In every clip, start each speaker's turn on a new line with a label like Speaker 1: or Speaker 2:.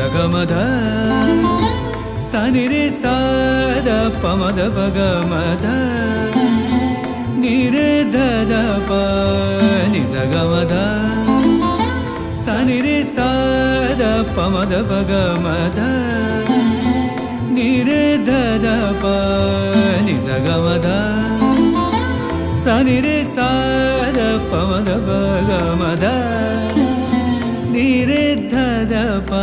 Speaker 1: సగమద సనిరే సాద పమద పగమద నిరే దద పని సగమద సనిరే సాద పమద పగమద నిరే దద పని సగమద సనిరే సాద పమద పగమద నిరే దద పా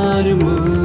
Speaker 1: var mı?